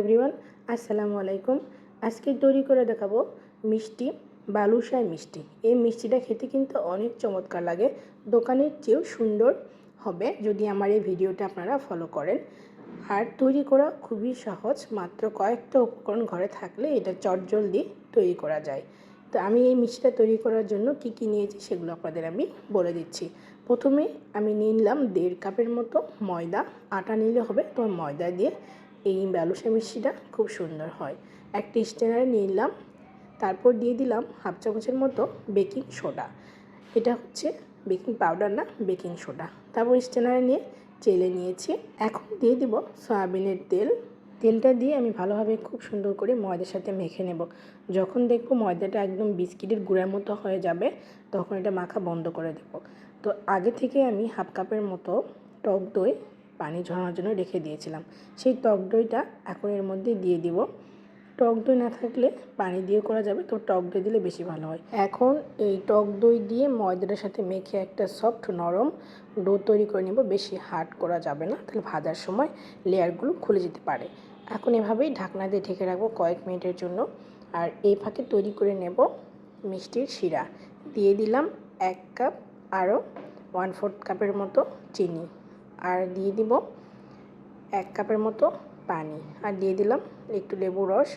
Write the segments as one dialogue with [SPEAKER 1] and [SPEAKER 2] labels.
[SPEAKER 1] Everyone, আসসালামু আলাইকুম। আজকে তৈরি করে দেখাবো মিষ্টি, বালুশাই মিষ্টি। এই মিষ্টিটা খেতে কিন্তু অনেক চমৎকার লাগে, দোকানের চেয়েও সুন্দর হবে যদি আমার এই ভিডিওটা আপনারা ফলো করেন। আর তৈরি করা খুবই সহজ, মাত্র কয়েকটা উপকরণ ঘরে থাকলে এটা চটজলদি তৈরি করা যায়। তো আমি এই মিষ্টিটা তৈরি করার জন্য কি কি নিয়েছি সেগুলো আপনাদের আমি বলে দিচ্ছি। প্রথমে আমি নিলাম দেড় কাপের মতো ময়দা, আটা নিলে হবে তোমার ময়দা দিয়ে। এই ব্যালুসা মিষ্টিটা খুব সুন্দর হয়। একটি স্ট্যান্ডারে নিয়ে নিলাম, তারপর দিয়ে দিলাম হাফ চামচের মতো বেকিং সোডা। এটা হচ্ছে বেকিং পাউডার না, বেকিং সোডা। তারপর স্ট্যান্ডারে নিয়ে চেলে নিয়েছি। এখন দিয়ে দিব সয়াবিনের তেল। তেলটা দিয়ে আমি ভালোভাবে খুব সুন্দর করে ময়দার সাথে মেখে নেব। যখন দেখব ময়দাটা একদম বিস্কিটের গুঁড়ার মতো হয়ে যাবে, তখন এটা মাখা বন্ধ করে দেব। তো আগে থেকে আমি হাফ কাপের মতো টক দই পানি ঝরানোর জন্য রেখে দিয়েছিলাম। সেই টক দইটা এখন এর মধ্যে দিয়ে দিব। টক দই না থাকলে পানি দিয়ে করা যাবে তো টক দই দিলে বেশি ভালো হয়। এখন এই টক দই দিয়ে ময়দাটার সাথে মেখে একটা সফট নরম ডো তৈরি করে নেব। বেশি হার্ড করা যাবে না, তাহলে ভাজার সময় লেয়ারগুলো খুলে যেতে পারে। এখন এভাবেই ঢাকনা দিয়ে ঢেকে রাখব কয়েক মিনিটের জন্য। আর এই ফাঁকে তৈরি করে নেব মিষ্টির শিরা। দিয়ে দিলাম এক কাপ আরও ওয়ান ফোর্থ কাপের মতো চিনি। আর দিয়ে দিব এক কাপের মতো পানি। আর দিয়ে দিলাম একটু লেবু রস।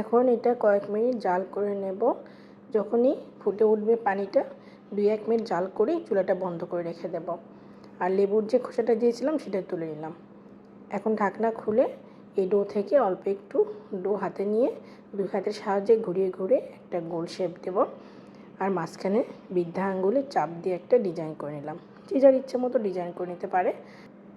[SPEAKER 1] এখন এটা কয়েক মিনিট জাল করে নেব। যখনই ফুটে উঠবে পানিটা, দুই এক মিনিট জাল করেই চুলাটা বন্ধ করে রেখে দেব। আর লেবুর যে খোসাটা দিয়েছিলাম, সেটা তুলে নিলাম। এখন ঢাকনা খুলে এই ডো থেকে অল্প একটু ডো হাতে নিয়ে দুই হাতের সাহায্যে ঘুরিয়ে ঘুরে একটা গোল শেপ দেব। আর মাঝখানে বৃদ্ধা আঙ্গুলে চাপ দিয়ে একটা ডিজাইন করে নিলাম। যে যার ইচ্ছে মতো ডিজাইন করে নিতে পারে।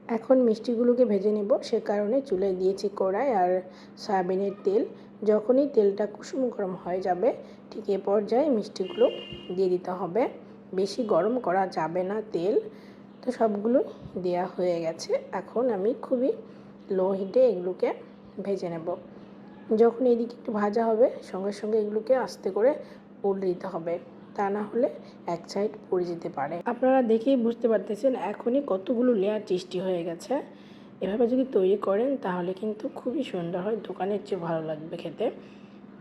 [SPEAKER 1] এখন মিষ্টিগুলোকে ভেজে নেব, সে কারণে চুলায় দিয়েছি কড়াই আর সয়াবিনের তেল। যখনই তেলটা কুসুম গরম হয়ে যাবে, ঠিক এ পর্যায়ে মিষ্টিগুলো দিয়ে দিতে হবে। বেশি গরম করা যাবে না তেল। তো সবগুলো দেয়া হয়ে গেছে। এখন আমি খুবই লো হিটে এগুলোকে ভেজে নেব। যখন এদিকে একটু ভাজা হবে, সঙ্গে সঙ্গে এগুলোকে আস্তে করে উল্টে দিতে হবে। তা না হলে এক সাইড পড়ে যেতে পারে। আপনারা দেখেই বুঝতে পারতেছেন এখনই কতগুলো লেয়ার সৃষ্টি হয়ে গেছে। এভাবে যদি তৈরি করেন তাহলে কিন্তু খুবই সুন্দর হয়, দোকানের চেয়ে ভালো লাগবে খেতে।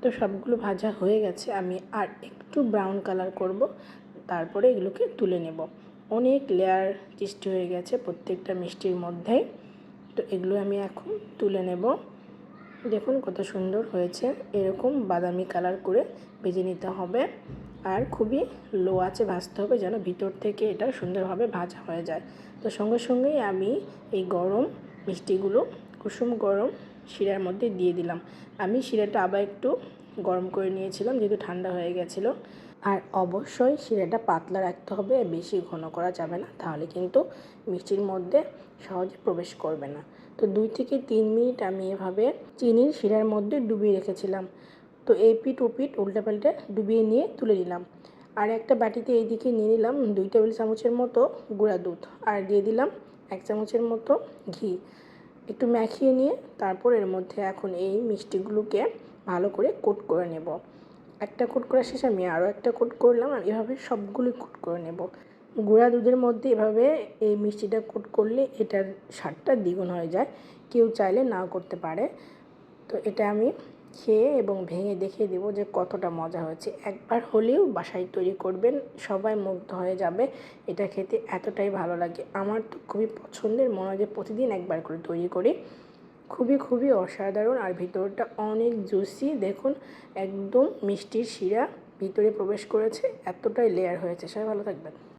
[SPEAKER 1] তো সবগুলো ভাজা হয়ে গেছে, আমি আর একটু ব্রাউন কালার করব, তারপরে এগুলোকে তুলে নেব। অনেক লেয়ার সৃষ্টি হয়ে গেছে প্রত্যেকটা মিষ্টির মধ্যে। তো এগুলো আমি এখন তুলে নেব। দেখুন কত সুন্দর হয়েছে, এরকম বাদামি কালার করে ভেজে নিতে হবে। আর খুবই লো আছে, ভাজতে হবে যেন ভিতর থেকে এটা সুন্দরভাবে ভাজা হয়ে যায়। তো সঙ্গে সঙ্গেই আমি এই গরম মিষ্টিগুলো, কুসুম গরম শিরার মধ্যে দিয়ে দিলাম। আমি শিরাটা আবার একটু গরম করে নিয়েছিলাম, যেহেতু ঠান্ডা হয়ে গেছিল। আর অবশ্যই শিরাটা পাতলা রাখতে হবে, বেশি ঘন করা যাবে না, তাহলে কিন্তু মিষ্টির মধ্যে সহজে প্রবেশ করবে না। তো দুই থেকে তিন মিনিট আমি এভাবে চিনির শিরার মধ্যে ডুবিয়ে রেখেছিলাম। তো এই পিঠ ও পিঠ উল্টে পাল্টে ডুবিয়ে নিয়ে তুলে নিলাম। আর একটা বাটিতে এইদিকে নিয়ে নিলাম দুই টেবিল চামচের মতো গুঁড়া দুধ আর দিয়ে দিলাম এক চামচের মতো ঘি। একটু মাখিয়ে নিয়ে তারপর এর মধ্যে এখন এই মিষ্টিগুলোকে ভালো করে কোট করে নেব। একটা কোট করা শেষে আমি আরও একটা কোট করলাম আর এভাবে সবগুলোই কোট করে নেব। গুঁড়া দুধের মধ্যে এভাবে এই মিষ্টিটা কোট করলে এটার স্বাদটা দ্বিগুণ হয়ে যায়, কেউ চাইলে নাও করতে পারে। তো এটা আমি খেয়ে এবং ভেঙে দেখিয়ে দেবো যে কতটা মজা হয়েছে। একবার হলেও বাসায় তৈরি করবেন, সবাই মুগ্ধ হয়ে যাবে। এটা খেতে এতটাই ভালো লাগে। আমার তো খুবই পছন্দের মনে হয় প্রতিদিন একবার করে তৈরি করি। খুবই খুবই অসাধারণ। আর ভিতরটা অনেক জুসি। দেখুন, একদম মিষ্টির শিরা ভিতরে প্রবেশ করেছে। এতটাই লেয়ার হয়েছে। সবাই ভালো থাকবেন।